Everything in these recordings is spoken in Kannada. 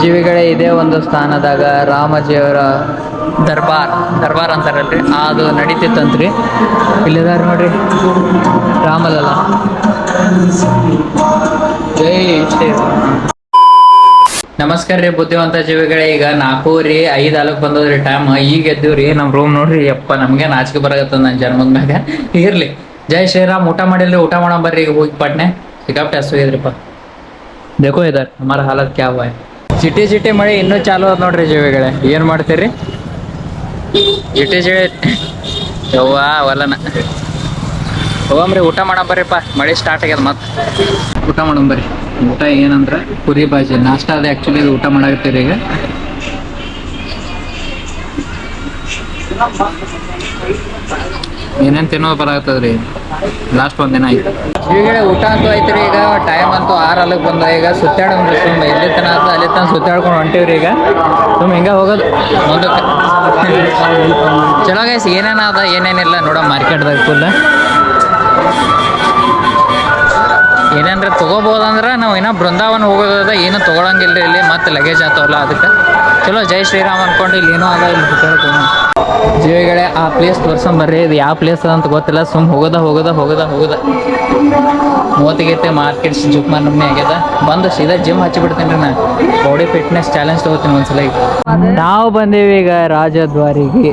ಜೀವಿಗಳೇ ಇದೇ ಒಂದು ಸ್ಥಾನದಾಗ ರಾಮಜಿಯವರ ದರ್ಬಾರ್ ದರ್ಬಾರ್ ಅಂತಾರಲ್ರಿ ಅದು ನಡೀತಿತ್ತಂತ್ರಿ ಇಲ್ಲಿದಾರ ನೋಡ್ರಿ ರಾಮಲಲ್ಲ ಜೈ ಶ್ರೀರಾಮ್ ನಮಸ್ಕಾರ ರೀ ಬುದ್ಧಿವಂತ ಜೀವಿಗಳೇ ಈಗ ನಾಲ್ಕೂರಿ ಐದು ಅಲಕ್ ಬಂದದ್ರಿ ಟೈಮ್ ಈಗ ಎದ್ದೀವ್ರಿ ನಮ್ಮ ರೂಮ್ ನೋಡ್ರಿ ಯಪ್ಪ ನಮ್ಗೆ ನಾಚಿಕೆ ಬರಕತ್ತದ ನನ್ನ ಜನ್ಮದ ಮ್ಯಾಗ ಇರ್ಲಿ ಜೈ ಶ್ರೀರಾಮ್ ಊಟ ಮಾಡಿಲ್ರಿ ಊಟ ಮಾಡೋಣ ಬರ್ರಿ ಈಗ ಹೋಗಿ ಪಟ್ನೆ ಸಿಕ್ಕಾಪಟ್ಟೆ ಹಸು ಇದ್ರಿಪ್ಪ देखो इधर हमारा हालत क्या हुआ है ಚಿಟಿ ಚಿಟಿ ಮಳೆ ಇನ್ನೂ ಚಾಲು ಅದ ನೋಡ್ರಿ ಜೀವಿಗಳೇ. ಏನ್ ಮಾಡ್ತೀರಿ? ಚಿಟಿ ಚಿಟಿ ಯವ್ವ ಹೊಲನ. ಹೋಗಮ್ರಿ ಊಟ ಮಾಡೋ ಬರ್ರಿಪ್ಪ. ಮಳೆ ಸ್ಟಾರ್ಟ್ ಆಗ್ಯದ ಮತ್ತೆ ಊಟ ಮಾಡೋಣ ಬರ್ರಿ. ಊಟ ಏನಂದ್ರೆ? ಪುರಿ ಬಾಜಿ. ನಾಷ್ಟ ಅದೇ ಆ್ಯಕ್ಚುಲಿ ಊಟ ಮಾಡಾಕತ್ತೀರಿ ಈಗ. ಏನೇನ್ ತಿನ್ನೋದು ಬರಾಕತ್ತದ್ರಿ? ಲಾಸ್ಟ್ ಒಂದ್ ದಿನ ಆಯ್ತು. ಈಗ ಊಟ ಅಂತೂ ಐತ್ರಿ ಈಗ ಟೈಮ್ ಅಂತೂ ಆರು ಅಲ್ಲಿಗೆ ಬಂದ, ಈಗ ಸುತ್ತಾಡೋದು ಸುಮ್ಮ ಎಲ್ಲಿ ತನ ಅಲ್ಲಿ ತನ ಸುತ್ತಾಡ್ಕೊಂಡು ಹೊಂಟೀವ್ರಿ ಈಗ. ಸುಮ್ಮ ಹಿಂಗೆ ಹೋಗೋದು. ಮುಂದಕ್ಕೆ. ಚಲೋ ಗೈಸ್ ಏನೇನಾದ ಏನೇನಿಲ್ಲ ನೋಡೋ ಮಾರ್ಕೆಟ್ದಾಗ ಫುಲ್ ಏನೇನ್ರ ತಗೋಬೋದಂದ್ರೆ ನಾವು ಏನೋ ಬೃಂದಾವನ ಹೋಗೋದ ಏನು ತೊಗೊಳಂಗಿಲ್ಲ ಇಲ್ಲಿ, ಮತ್ತೆ ಲಗೇಜ್ ಆತವಲ್ಲ ಅದಕ್ಕೆ. ಚಲೋ, ಜೈ ಶ್ರೀರಾಮ್ ಅನ್ಕೊಂಡು ಇಲ್ಲಿ ಏನೋ ಅದ ಇಲ್ಲಿ ಸುತ್ತಾಡ್ಕೊಂಡು ಜೀವಿಗಳೇ ಆ ಪ್ಲೇಸ್ ತೋರ್ಸಂಬರ್ರಿ ಬರ್ರಿ ಇದು ಯಾವ ಪ್ಲೇಸ್ ಅಂತ ಗೊತ್ತಿಲ್ಲ ಸುಮ್ ಹೋಗೋದ ಹೋಗೋದ ಹೋಗೋದ ಹೋಗೋದ. ಮೂವತ್ತಿಗೈತೆ ಮಾರ್ಕೆಟ್ಸ್ ಜುಕ್ ನಮ್ನೆ ಆಗ್ಯದ. ಬಂದು ಸೀದಾ ಜಿಮ್ ಹಚ್ಚಿಬಿಡ್ತೀನಿ ರೀ ನಾ. ಬಾಡಿ ಫಿಟ್ನೆಸ್ ಚಾಲೆಂಜ್ ತಗೋತೀನಿ ಒಂದ್ಸಲ ಈಗ ನಾವು ಬಂದೀವಿ ಈಗ ರಾಜದ್ವಾರಿಗೆ.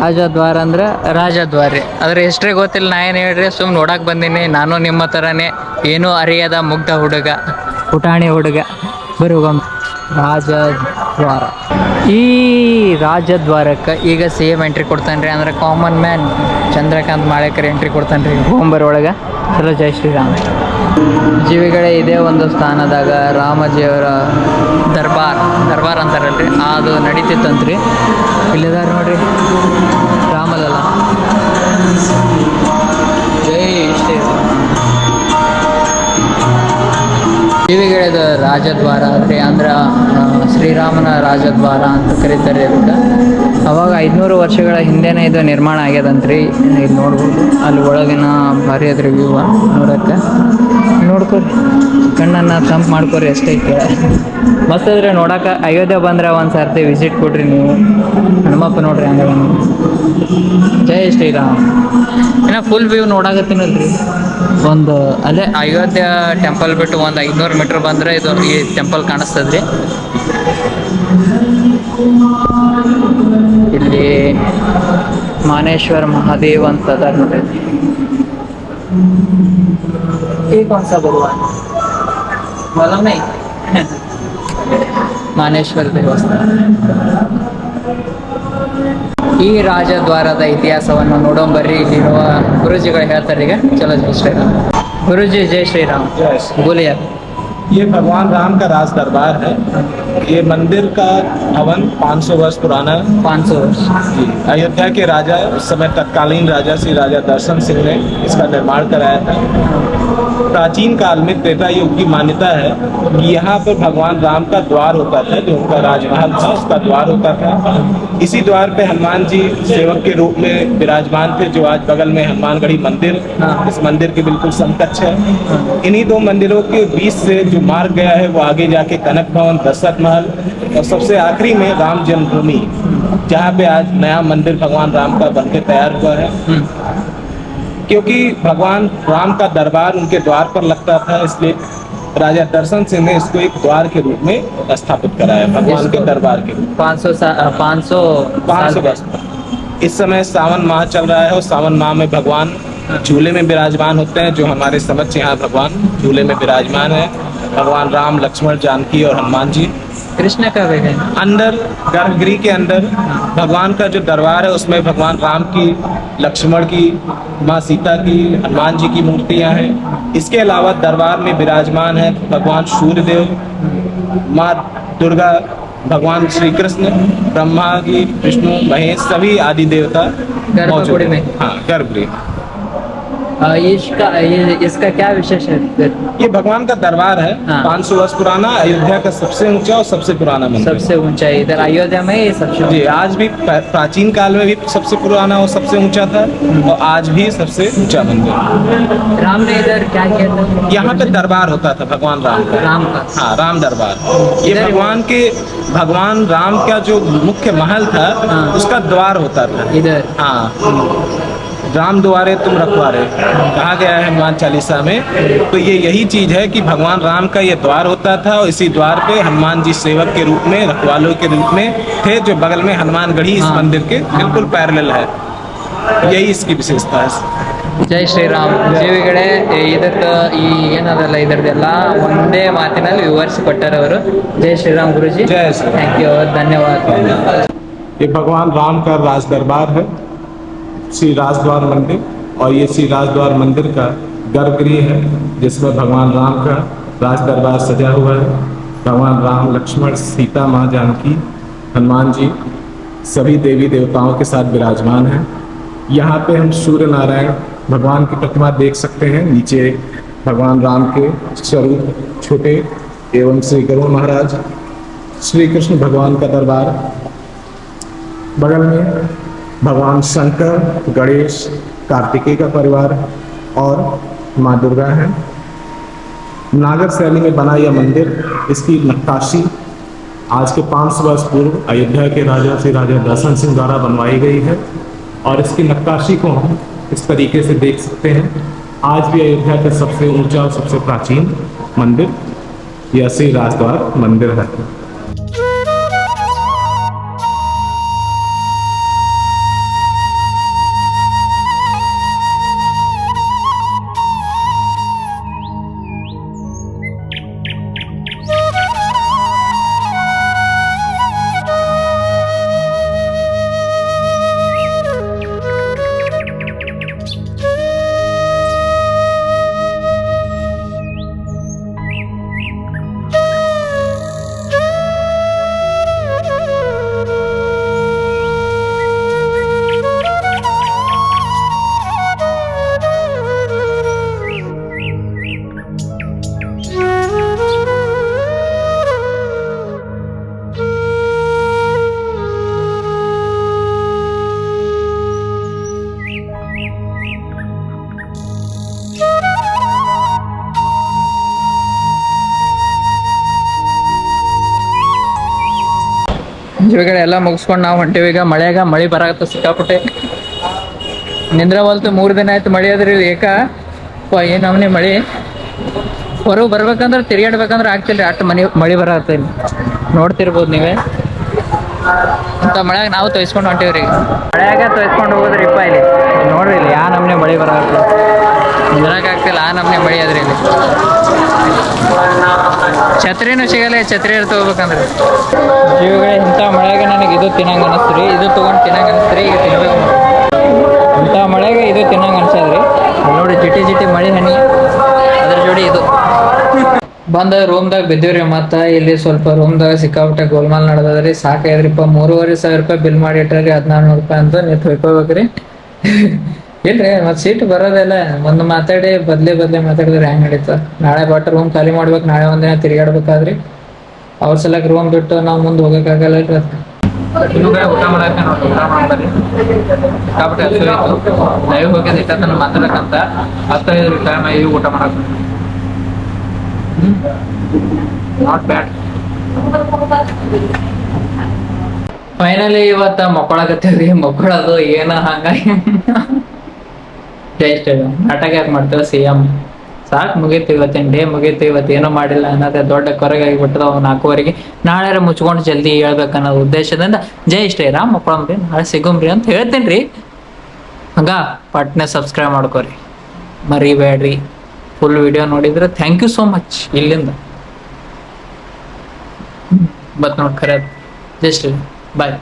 ರಾಜದ್ವಾರ ಅಂದ್ರೆ? ರಾಜದ್ವಾರಿ. ಅದ್ರ ಹಿಸ್ಟ್ರಿ ಗೊತ್ತಿಲ್ಲ ನಾ ಏನು ಹೇಳ್ರಿ ಸುಮ್ ನೋಡಕ್ ಬಂದೀನಿ. ನಾನು ನಿಮ್ಮ ಥರನೇ ಏನೂ ಅರಿಯದ ಮುಗ್ಧ ಹುಡುಗ. ಪುಟಾಣಿ ಹುಡುಗ. ಬರೀ ಹೋಗಮ್ ರಾಜದ್ವಾರ. ಈ ರಾಜದ್ವಾರಕ್ಕೆ ಈಗ ಸಿ ಎಂ ಎಂಟ್ರಿ ಕೊಡ್ತಾನೆ ರೀ ಅಂದ್ರೆ common man Chandrakant Malekar entry ಕೊಡ್ತಾನೆ ರೀ ಹೋಂಬರ್ ಒಳಗೆ ಎಲ್ಲ ಜೈ ಶ್ರೀರಾಮ. ಜೀವಿಗಳೇ ಇದೇ ಒಂದು ಸ್ಥಾನದಾಗ ರಾಮಜಿಯವರ ದರ್ಬಾರ್ ದರ್ಬಾರ್ ಅಂತಾರಲ್ರಿ ಅದು ನಡೀತಿತ್ತಂತ್ರಿ. ಇಲ್ಲಿದಾರ ನೋಡ್ರಿ. ರಾಜದ್ವಾರ ಅಂದರೆ ಅಂದ್ರೆ ಶ್ರೀರಾಮನ ರಾಜದ್ವಾರ ಅಂತ ಕರೀತಾರೆ ಅದಕ್ಕೆ ಅವಾಗ ಐದುನೂರು ವರ್ಷಗಳ ಹಿಂದೆನೇ ಇದು ನಿರ್ಮಾಣ ಆಗ್ಯದಂತ್ರಿ. ಇದು ನೋಡ್ಬೋದು. ಅಲ್ಲಿ ಒಳಗಿನ ಭಾರಿ ಅದ್ರ ವ್ಯೂವ ನೋಡಕ್ಕೆ. ನೋಡ್ಕೊರಿ. ಕಣ್ಣನ್ನು ತಂಪು ಮಾಡ್ಕೊರಿ ಕೇಳ. ಮಸ್ತ್ ಅದ್ರೆ ನೋಡಕ್ಕೆ. ಅಯೋಧ್ಯೆ ಬಂದ್ರೆ ಒಂದು ಸರ್ತಿ ವಿಸಿಟ್ ಕೊಡ್ರಿ ನೀವು. ಹನುಮಪ್ಪ ನೋಡ್ರಿ ಹಂಗೆ ಜೈ ಶ್ರೀರಾಮ್. ಏನ ಫುಲ್ ವ್ಯೂ ನೋಡಾಕತ್ತೀನಲ್ರಿ. ಒಂದು ಅದೇ ಅಯೋಧ್ಯೆ ಟೆಂಪಲ್ ಬಿಟ್ಟು ಒಂದು ಐದುನೂರು ಮೀಟ್ರ್ ಬಂದರೆ ಇದು ಈ ಟೆಂಪಲ್ ಕಾಣಿಸ್ತದ್ರಿ. ಮಾನೇಶ್ವರ ಮಹಾದೇವ ಅಂತ ಅದಾರ ನೋಡ್ರಿ. ಭಗವಾನ್ ಮಾನೇಶ್ವರ ದೇವಸ್ಥಾನ. ಈ ರಾಜದ್ವಾರದ ಇತಿಹಾಸವನ್ನು ನೋಡೋ ಬರ್ರಿ. ಇಲ್ಲಿರುವ ಗುರುಜಿಗಳು ಹೇಳ್ತಾರೆ ಈಗ. ಚಲೋ ಜಯ ಶ್ರೀರಾಮ್. ಗುರುಜಿ ಜಯ ಶ್ರೀರಾಮ್. ಗೋಲಿಯರ್ ये भगवान राम का राज दरबार है। ये मंदिर का भवन 500 वर्ष पुराना है। पाँच सौ वर्ष। जी। अयोध्या के राजा उस समय तत्कालीन राजा श्री राजा दर्शन सिंह ने इसका निर्माण कराया था। प्राचीन काल में त्रेता युग की मान्यता है कि यहाँ पर भगवान राम का द्वार होता था, जो उनका राजमहल था, उसका द्वार होता था इसी द्वार पे हनुमान जी सेवक के रूप में विराजमान थे, जो आज बगल में हनुमानगढ़ी मंदिर। इस मंदिर के बिल्कुल समकक्ष है इन्हीं दो मंदिरों के बीच से जो मार्ग गया है, वो आगे जाके कनक भवन, दशरथ महल और सबसे आखिरी में राम जन्मभूमि, जहाँ पे आज नया मंदिर भगवान राम का बनके तैयार हुआ है क्योंकि भगवान राम का दरबार उनके द्वार पर लगता था इसलिए राजा दर्शन सिंह ने इसको एक द्वार के रूप में स्थापित कराया भगवान के दरबार के रूप पाँच सौ पाँच सौ पाँच सौ वर्ष इस समय सावन माह चल रहा है और सावन माह में भगवान झूले में विराजमान होते हैं जो हमारे समक्ष यहाँ भगवान झूले में विराजमान है। भगवान राम लक्ष्मण जानकी और हनुमान जी। कृष्ण का है? अंदर गर्भगृह के अंदर भगवान का जो दरबार है उसमें भगवान राम की लक्ष्मण की माँ सीता की हनुमान जी की मूर्तियाँ हैं। इसके अलावा दरबार में विराजमान है भगवान सूर्यदेव माँ दुर्गा भगवान श्री कृष्ण ब्रह्मा जी विष्णु महेश सभी आदि देवता मौजूद हैं। हाँ गर्भगृह इसका ये, इसका क्या विशेष है? फिर? ये भगवान का दरबार है। हाँ। 500 वर्ष पुराना अयोध्या का सबसे ऊँचा और सबसे पुराना मंदिर। सबसे ऊँचा इधर अयोध्या में ये सबसे जी आज भी प्राचीन काल में भी सबसे पुराना और सबसे ऊँचा था और आज भी सबसे ऊँचा मंदिर। राम ने इधर क्या किया था? यहाँ पे दरबार होता था भगवान राम का। राम का। हाँ राम दरबार। ये भगवान के भगवान राम का जो मुख्य महल था हाँ। उसका द्वार होता था। इधर। हाँ। राम द्वारे तुम रखवारे कहा गया है हनुमान चालीसा में तो ये यही चीज है कि भगवान राम का ये द्वार होता था और इसी द्वार पे हनुमान जी सेवक के रूप में रखवालों के रूप में थे जो बगल में हनुमान गढ़ी इस हाँ। मंदिर के बिल्कुल पैरेलल है यही इसकी विशेषता है ಜೈ ಶ್ರೀರಾಮ್ ಜೀವಿಗಳೇ ಇದರದ ಈ ಏನದಲ್ಲ ಇದರದೆಲ್ಲ ಒಂದೇ ಮಾತಿನಲ್ಲಿ ವಿವರಿಸಿ ಕೊಟ್ಟಾರೆ ಅವರು ಜೈ ಶ್ರೀರಾಮ್ ಗುರುಜಿ ಜೈ ಶ್ರೀರಾಮ್. ಥ್ಯಾಂಕ್ ಯು ಧನ್ಯವಾದ ये भगवान राम का राज दरबार है श्री राजद्वार मंदिर और ये श्री राजद्वार मंदिर का गर्भगृह है, जिसमें भगवान राम का राज दरबार सजा हुआ है। भगवान राम लक्ष्मण सीता माँ जानकी, हनुमान जी, सभी देवी देवताओं के साथ विराजमान हैं। यहाँ पे हम सूर्य नारायण भगवान की प्रतिमा देख सकते हैं, नीचे भगवान राम के स्वरूप छोटे एवं श्री गरुड़ महाराज, श्री कृष्ण भगवान का दरबार। बगल में भगवान शंकर, गणेश, कार्तिकेय का परिवार और माँ दुर्गा है। नागर शैली में बना यह मंदिर, इसकी नक्काशी, आज के 500 वर्ष पूर्व अयोध्या के राजा श्री राजा दर्शन सिंह द्वारा बनवाई गई है और इसकी नक्काशी को हम इस तरीके से देख सकते हैं। आज भी अयोध्या का सबसे ऊँचा और सबसे प्राचीन मंदिर, यह श्री राजद्वार मंदिर है। ಜೀವಿಗಳೆಲ್ಲ ಮುಗಿಸ್ಕೊಂಡು ನಾವು ಹೊಂಟೀವಿ. ಈಗ ಮಳೆಯಾಗ ಮಳೆ ಬರಾಗತ್ತ ಸಿಕ್ಕಾಪಟ್ಟೆ. ನಿಂದ್ರವಲ್ತು ಮೂರು ದಿನ ಆಯ್ತು ಮಳೆ ಅದ್ರಿ ಏಕ? ಏನು ಅವನೇ ಮಳೆ? ಹೊರಗೆ ಬರ್ಬೇಕಂದ್ರೆ ತಿರ್ಗಾಡ್ಬೇಕಂದ್ರೆ ಆಗ್ತಿಲ್ರಿ. ಅಷ್ಟು ಮನೆ ಮಳೆ ಬರಾಕತ್ತ ಇಲ್ಲಿ. ನೋಡ್ತಿರ್ಬೋದು ನೀವೇ. ಅಂತ ಮಳೆಯಾಗ ನಾವು ತೊಯ್ಸ್ಕೊಂಡು ಹೊಂಟೀವ್ರಿ. ಮಳೆಯಾಗ ತೊಯ್ಸ್ಕೊಂಡು ಹೋಗೋದ್ರಿಪ್ಪ ಇಲ್ಲಿ. ಅದ್ರಿ ಇಲ್ಲಿ. ಛತ್ರಿನೂ ಸಿಗಲ್ಲ ಛತ್ರಿ ತಗೋಬೇಕಂದ್ರೆ. ಜೀವಿಗಳೇ, ಇಂಥ ಮಳೆಗೆ ನನಗೆ ಇದು ತಿನ್ನಂಗೆ ಅನಿಸ್ತು ರೀ ಇದು ತೊಗೊಂಡು ತಿನ್ನಂಗೆ ಅನಿಸ್ತು ರೀ ಈಗ ತಿನ್ಬೇಕು ಇಂಥ ಮಳೆಗೆ ಇದು ತಿನ್ನಂಗೆ ಅನ್ಸದ್ರಿ ನೋಡಿ ಜಿಟಿ ಜಿಟಿ ಮಳೆ ಹನಿ. ಅದ್ರ ಜೋಡಿ ಇದು. ಬಂದ ರೂಮ್ದಾಗ ಬಿದ್ದೀವ್ರಿ ಮತ್ತೆ, ಇಲ್ಲಿ ಸ್ವಲ್ಪ ರೂಮ್ದಾಗ ಸಿಕ್ಕಾಪಟ್ಟೆ ಗೋಲ್ಮಾಲ್ ನಡೆದದ್ರಿ. ಸಾಕಾಯ್ದ್ರಿಪ್ಪ, ಮೂರುವರೆ ಸಾವಿರ ರೂಪಾಯಿ ಬಿಲ್ ಮಾಡಿ ಇಟ್ಟಾರಿ ಹದಿನಾರು ನೂರು ರೂಪಾಯಿ ಅಂತ ನೀವು ತೊಯ್ಕೋಬೇಕ್ರಿ ಇಲ್ರಿ ಮತ್ ಸೀಟ್ ಬರೋದೆಲ್ಲ ಒಂದ್ ಮಾತಾಡಿ ಬದ್ಲೆ ಬದ್ಲೆ ಮಾತಾಡಿದ್ರೆ ಹೆಂಗ್ ನಡೀತ? ನಾಳೆ ಬಟ್ ರೂಮ್ ಖಾಲಿ ಮಾಡ್ಬೇಕು ನಾಳೆ ಒಂದಿನ ತಿರ್ಗಾಡ್ಬೇಕಾದ್ರಿ ಅವ್ರ ಸಲಕ್ ರೂಮ್ ಬಿಟ್ಟು ನಾವ್ ಮುಂದ್ ಹೋಗಕ್ಕಾಗಲ್ಲ ರೀ ಊಟ ಮಾಡಕ್ಕೆ ನೋಡಿ ಊಟ ಮಾಡ್ಬಾರಿ ಸಿಕ್ಕಾಪಟ್ಟೆ ಹಸು ಲೈವ್ ಹೋಗಿದ್ದು ಇಟ್ಟತನ ಮಾತಾಡಕಂತ ಹತ್ತೈದು ಟೈಮ್ ಆಗಿ ಊಟ ಮಾಡಕ್ ನಾಟ್ ಬ್ಯಾಡ್ ಫೈನಲಿ ಇವತ್ತ ಮಕ್ಕಳಾಗತ್ತೇವ್ರಿ. ಮಕ್ಕಳದು ಏನ ಹಂಗಾಗಿ. ಜೈ ಶ್ರೀರಾಮ್ ನಾಟಕ ಯಾಕೆ ಮಾಡ್ತೇವೆ ಸಿ ಎಂ ಸಾಕು ಮುಗೀತು ಇವತ್ತಿನ ಡೇ ಮುಗೀತು ಇವತ್ತು ಏನೂ ಮಾಡಿಲ್ಲ ಅನ್ನೋದೇ ದೊಡ್ಡ ಕೊರಗಾಗಿ ಬಿಟ್ಟದ ಅವ್ನು ನಾಲ್ಕುವರೆಗೆ. ನಾಳೆ ಮುಚ್ಕೊಂಡು ಜಲ್ದಿ ಹೇಳ್ಬೇಕು ಅನ್ನೋ ಉದ್ದೇಶದಿಂದ ಜೈ ಶ್ರೀರಾಮ್ ಮಕ್ಕಳಂಬ್ರಿ ನಾಳೆ ಸಿಗುಮ್ರಿ ಅಂತ ಹೇಳ್ತೀನಿ ರೀ. ಹಂಗ ಪಟ್ನೆ ಸಬ್ಸ್ಕ್ರೈಬ್ ಮಾಡ್ಕೋರಿ. ಮರಿಬೇಡ್ರಿ. ಫುಲ್ ವಿಡಿಯೋ ನೋಡಿದ್ರೆ ಥ್ಯಾಂಕ್ ಯು ಸೋ ಮಚ್ ಇಲ್ಲಿಂದ. ಬತ್ ನೋಡಿ ಖರೆ ಜೈ ಶ್ರೀರಾಮ್. ಬಾಯ್